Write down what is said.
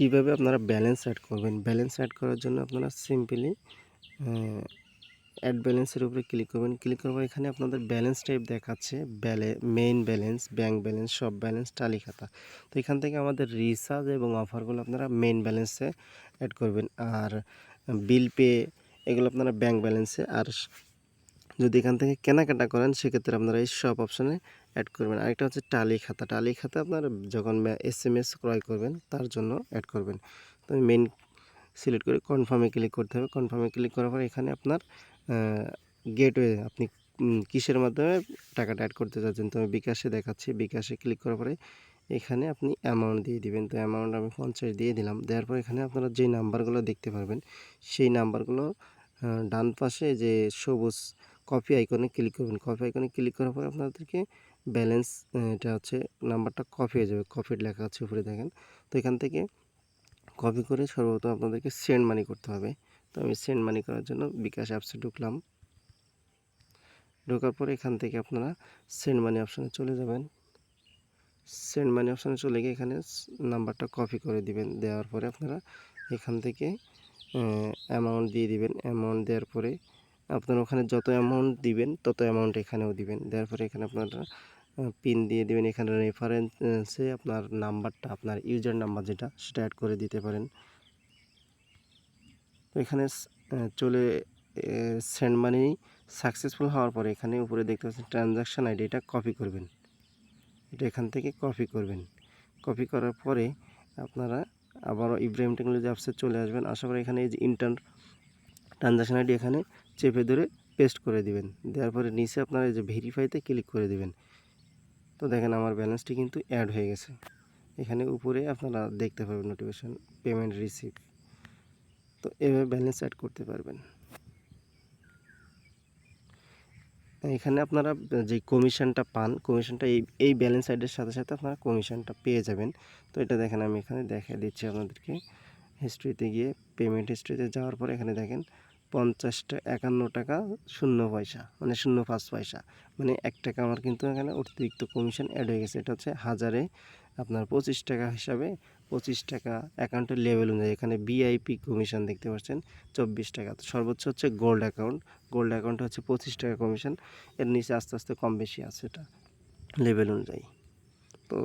কীভাবে আপনারা balance add করবেন? ব্যালেন্স অ্যাড করার জন্য আপনারা সিম্পলি অ্যাড ব্যালেন্সের উপরে ক্লিক করবেন। ক্লিক করার পর এখানে আপনাদের ব্যালেন্স টাইপ দেখাচ্ছে। ব্যালে মেইন ব্যালেন্স ব্যাংক ব্যালেন্স সব ব্যালেন্স টালি খাতা তো এখান থেকে আমাদের রিচার্জ এবং অফারগুলো আপনারা মেইন ব্যালেন্সে অ্যাড করবেন। আর বিল পে এগুলো আপনারা ব্যাংক ব্যালেন্সে আর যদি এখান থেকে কেনাকাটা করেন, সেক্ষেত্রে আপনারা এই সব অপশানে অ্যাড করবেন। আরেকটা হচ্ছে টালি খাতা। টালি খাতা আপনার যখন এস এম এস ক্রয় করবেন, তার জন্য অ্যাড করবেন। তো মেন সিলেক্ট করে কনফার্মে ক্লিক করতে হবে। কনফার্মে ক্লিক করার পর এখানে আপনার গেটওয়ে আপনি কিসের মাধ্যমে টাকাটা অ্যাড করতে চাচ্ছেন? তো আমি বিকাশে দেখাচ্ছি। বিকাশে ক্লিক করার পরে এখানে আপনি অ্যামাউন্ট দিয়ে দিবেন। তো অ্যামাউন্ট আমি পঞ্চাশ দিয়ে দিলাম। দেওয়ার পর এখানে আপনারা যে নাম্বারগুলো দেখতে পারবেন, সেই নাম্বারগুলো ডান পাশে যে সবুজ কপি আইকনে ক্লিক করবেন। কপি আইকনে ক্লিক করার পর আপনাদেরকে ব্যালেন্স এটা হচ্ছে নাম্বারটা কপি হয়ে যাবে। কপির লেখা আছে উপরে দেখেন। তো এখান থেকে কপি করে সর্বপ্রথম আপনাদেরকে সেন্ড মানি করতে হবে। তো আমি সেন্ড মানি করার জন্য বিকাশ অ্যাপসে ঢুকলাম। ঢোকার পরে এখান থেকে আপনারা সেন্ড মানি অপশানে চলে যাবেন। সেন্ড মানি অপশানে চলে গিয়ে এখানে নাম্বারটা কপি করে দিবেন। দেওয়ার পরে আপনারা এখান থেকে অ্যামাউন্ট দিয়ে দিবেন। অ্যামাউন্ট দেওয়ার পরে আপনারা ওখানে যত অ্যামাউন্ট দিবেন, তত অ্যামাউন্ট এখানেও দিবেন। দেওয়ার পরে এখানে আপনারা পিন দিয়ে দিবেন। এখানে রেফারেন্সে আপনার নাম্বারটা আপনার ইউজার নাম্বার যেটা, সেটা অ্যাড করে দিতে পারেন। তো এখানে চলে সেন্ড মানি সাকসেসফুল হওয়ার পরে এখানে উপরে দেখতে পাচ্ছেন ট্রানজাকশান আইডি এটা কপি করবেন। এটা এখান থেকে কপি করবেন। কপি করার পরে আপনারা আবারও ইব্রাহিম টেকনোলজি অ্যাপসে চলে আসবেন। আশা করি এখানে এই যে ইন্টার ট্রানজাকশান আইডি এখানে চেপে ধরে পেস্ট করে দিবেন। দেওয়ার পরে নিচে আপনারা এই যে ভেরিফাইতে ক্লিক করে দিবেন। তো দেখেন আমার ব্যালেন্সটি কিন্তু অ্যাড হয়ে গেছে। এখানে উপরে আপনারা দেখতে পাবেন নোটিফিকেশান পেমেন্ট রিসিভ তো এভাবে ব্যালেন্স অ্যাড করতে পারবেন। এখানে আপনারা যে কমিশনটা পান কমিশনটা এই এই ব্যালেন্স অ্যাডের সাথে সাথে আপনারা কমিশনটা পেয়ে যাবেন। তো এটা দেখেন আমি এখানে দেখা দিচ্ছি আপনাদেরকে। হিস্ট্রিতে গিয়ে পেমেন্ট হিস্ট্রিতে যাওয়ার পর এখানে দেখেন পঞ্চাশটা একান্ন টাকা শূন্য পয়সা মানে শূন্য পাঁচ পয়সা। মানে এক টাকা আমার কিন্তু এখানে অতিরিক্ত কমিশন অ্যাড হয়ে গেছে। এটা হচ্ছে হাজারে আপনার পঁচিশ টাকা হিসাবে পঁচিশ টাকা অ্যাকাউন্টের লেভেল অনুযায়ী। এখানে বিআইপি কমিশন দেখতে পাচ্ছেন, চব্বিশ টাকা। তো সর্বোচ্চ হচ্ছে গোল্ড অ্যাকাউন্ট গোল্ড অ্যাকাউন্টে হচ্ছে পঁচিশ টাকা কমিশন এর নিচে আস্তে আস্তে কম বেশি আছে এটা লেভেল অনুযায়ী। তো